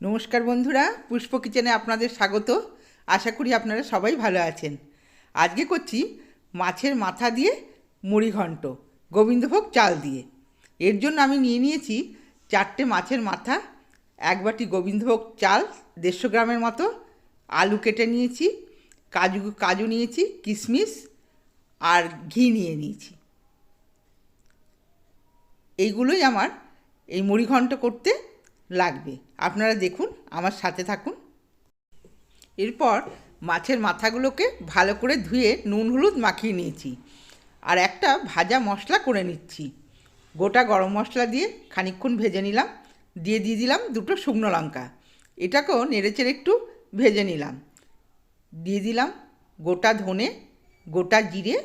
নমস্কার বন্ধুরা, পুষ্প কিচেনে আপনাদের স্বাগত। আশা করি আপনারা সবাই ভালো আছেন। আজকে করছি মাছের মাথা দিয়ে মুড়ি ঘন্ট, গোবিন্দভোগ চাল দিয়ে। এর জন্য আমি নিয়ে নিয়েছি চারটে মাছের মাথা, এক বাটি গোবিন্দভোগ চাল, দেড়শো গ্রামের মতো। আলু কেটে নিয়েছি, কাজু কাজু নিয়েছি, কিশমিশ আর ঘি নিয়ে নিয়েছি। এইগুলোই আমার এই মুড়ি ঘন্ট করতে লাগবে। আপনারা দেখুন, আমার সাথে থাকুন। এরপর মাছের মাথাগুলোকে ভালো করে ধুয়ে নুন হলুদ মাখিয়ে নিয়েছি। আর একটা ভাজা মশলা করে নিচ্ছি। গোটা গরম মশলা দিয়ে খানিকক্ষণ ভেজে নিলাম। দিয়ে দিয়ে দিলাম দুটো শুকনো লঙ্কা। এটাকেও নেড়েচেড়ে একটু ভেজে নিলাম। দিয়ে দিলাম গোটা ধনে, গোটা জিরে।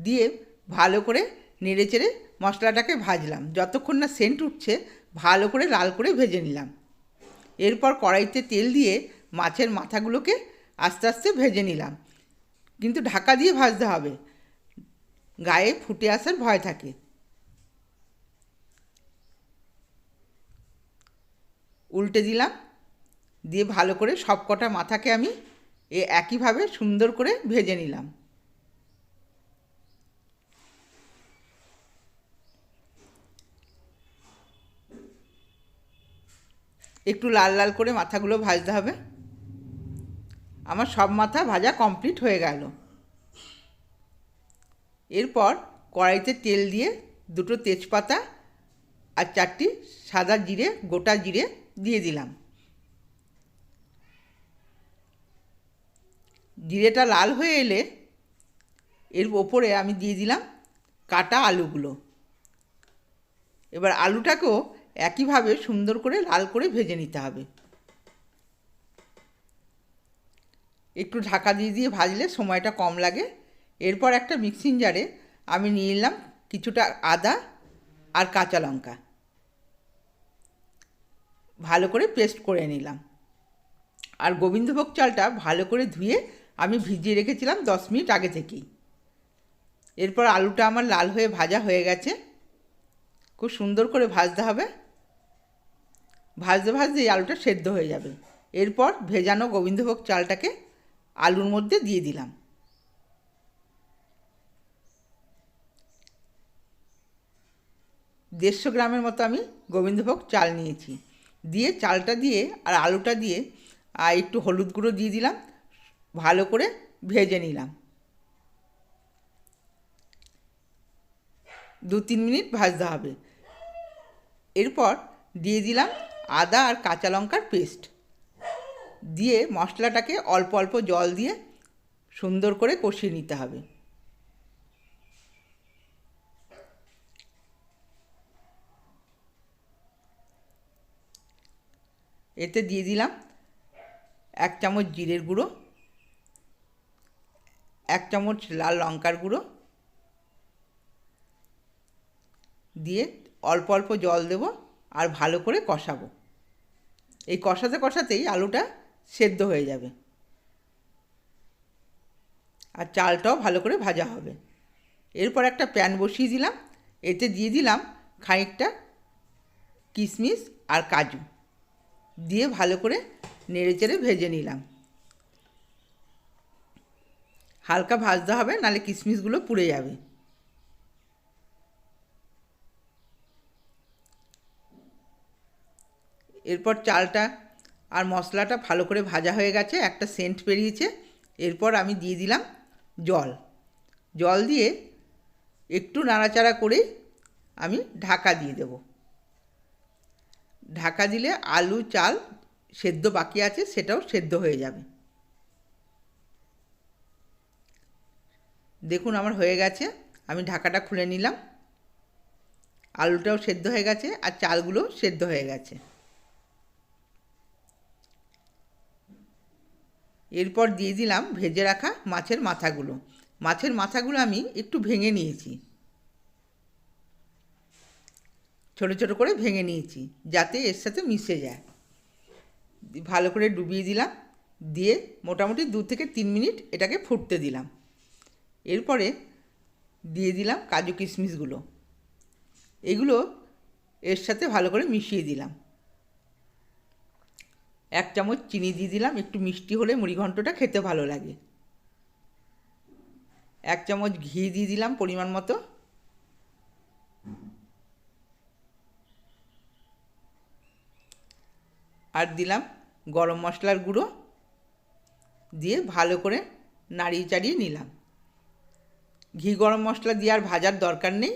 দিয়ে ভালো করে নেড়েচেড়ে মশলাটাকে ভাজলাম। যতক্ষণ না সেন্ট উঠছে, ভালো করে লাল করে ভেজে নিলাম। এরপর কড়াইতে তেল দিয়ে মাছের মাথাগুলোকে আস্তে আস্তে ভেজে নিলাম। কিন্তু ঢাকা দিয়ে ভাজতে হবে। গায়ে ফুটে আসার ভয় থাকে। উল্টে দিলাম। দিয়ে ভালো করে সব কটা মাথাকে আমি এ একইভাবে সুন্দর করে ভেজে নিলাম। একটু লাল লাল করে মাথাগুলো ভাজতে হবে। আমার সব মাথা ভাজা কমপ্লিট হয়ে গেল। এরপর কড়াইতে তেল দিয়ে দুটো তেজপাতা আর চারটি সাদা জিরে, গোটা জিরে দিয়ে দিলাম। জিরেটা লাল হয়ে এলে এর ওপরে আমি দিয়ে দিলাম কাটা আলুগুলো। এবার আলুটাকেও একইভাবে সুন্দর করে লাল করে ভেজে নিতে হবে। একটু ঢাকা দিয়ে দিয়ে ভাজলে সময়টা কম লাগে। এরপর একটা মিক্সিং জারে আমি নিয়ে নিলাম কিছুটা আদা আর কাঁচা লঙ্কা। ভালো করে পেস্ট করে নিলাম। আর গোবিন্দভোগ চালটা ভালো করে ধুয়ে আমি ভিজিয়ে রেখেছিলাম দশ মিনিট আগে থেকেই। এরপর আলুটা আমার লাল হয়ে ভাজা হয়ে গেছে। খুব সুন্দর করে ভাজতে হবে। ভাজতে ভাজতে এই আলুটা সেদ্ধ হয়ে যাবে। এরপর ভেজানো গোবিন্দভোগ চালটাকে আলুর মধ্যে দিয়ে দিলাম। দেড়শো গ্রামের মতো আমি গোবিন্দভোগ চাল নিয়েছি। দিয়ে চালটা দিয়ে আর আলুটা দিয়ে আর একটু হলুদ গুঁড়ো দিয়ে দিলাম, ভালো করে ভেজে নিলাম। দু তিন মিনিট ভাজতে হবে। এরপর দিয়ে দিলাম আদা আর কাঁচা লঙ্কার পেস্ট। দিয়ে মশলাটাকে অল্প অল্প জল দিয়ে সুন্দর করে কষিয়ে নিতে হবে। এতে দিয়ে দিলাম এক চামচ জিরের গুঁড়ো, এক চামচ লাল লঙ্কার গুঁড়ো। দিয়ে অল্প অল্প জল দেব। আর ভালো করে কষাবো। এই কষাতে কষাতেই আলুটা সেদ্ধ হয়ে যাবে। আর চালটাও ভালো করে ভাজা হবে। এরপর একটা প্যান বসিয়ে দিলাম। এতে দিয়ে দিলাম খানিকটা কিশমিশ আর কাজু। দিয়ে ভালো করে নেড়েচেড়ে ভেজে নিলাম। হালকা ভাজতে হবে, নাহলে কিশমিশগুলো পুড়ে যাবে। এরপর চালটা আর মশলাটা ভালো করে ভাজা হয়ে গেছে, একটা সেন্ট বেরিয়েছে। এরপর আমি দিয়ে দিলাম জল। জল দিয়ে একটু নাড়াচাড়া করে আমি ঢাকা দিয়ে দেব। ঢাকা দিলে আলু, চাল সেদ্ধ বাকি আছে, সেটাও সেদ্ধ হয়ে যাবে। দেখুন আমার হয়ে গেছে, আমি ঢাকাটা খুলে নিলাম। আলুটাও সেদ্ধ হয়ে গেছে আর চালগুলো সেদ্ধ হয়ে গেছে। এরপর দিয়ে দিলাম ভেজে রাখা মাছের মাথাগুলো। মাছের মাথাগুলো আমি একটু ভেঙে নিয়েছি। ছোট ছোট করে ভেঙে নিয়েছি যাতে এর সাথে মিশে যায়। ভালো করে ডুবিয়ে দিলাম। দিয়ে মোটামুটি দু থেকে তিন মিনিট এটাকে ফুটতে দিলাম। এরপরে দিয়ে দিলাম কাজু কিশমিশগুলো। এগুলো এর সাথে ভালো করে মিশিয়ে দিলাম। এক চামচ চিনি দিয়ে দিলাম, একটু মিষ্টি হলে মুড়িঘণ্টটা খেতে ভালো লাগে। এক চামচ ঘি দিয়ে দিলাম পরিমাণ মতো। আর দিলাম গরম মশলার গুঁড়ো দিয়ে ভালো করে নাড়িয়ে চাড়িয়ে নিলাম। ঘি গরম মশলা দিয়ে আর ভাজার দরকার নেই।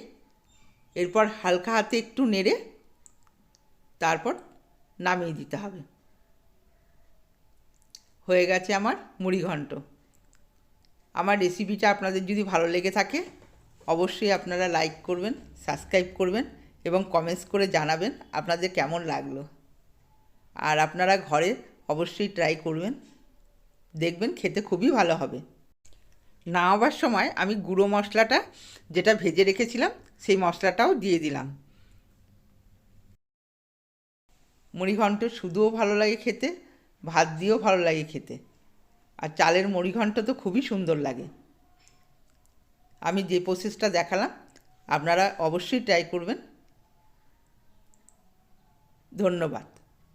এরপর হালকা হাতে একটু নেড়ে তারপর নামিয়ে দিতে হবে। হয়ে গেছে আমার মুড়ি ঘন্ট। আমার রেসিপিটা আপনাদের যদি ভালো লেগে থাকে, অবশ্যই আপনারা লাইক করবেন সাবস্ক্রাইব করবেন এবং কমেন্টস করে জানাবেন আপনাদের কেমন লাগল। আর আপনারা ঘরে অবশ্যই ট্রাই করবেন, দেখবেন খেতে খুবই ভালো হবে। নামাবার সময় আমি গুঁড়ো মশলাটা যেটা ভেজে রেখেছিলাম, সেই মশলাটাও দিয়ে দিলাম। মুড়িঘণ্ট শুধুও ভালো লাগে খেতে ভাত দিয়েও ভালো লাগে খেতে। আর চালের মুড়িঘণ্ট তো খুবই সুন্দর লাগে। আমি যে প্রসেসটা দেখালাম, আপনারা অবশ্যই ট্রাই করবেন। ধন্যবাদ।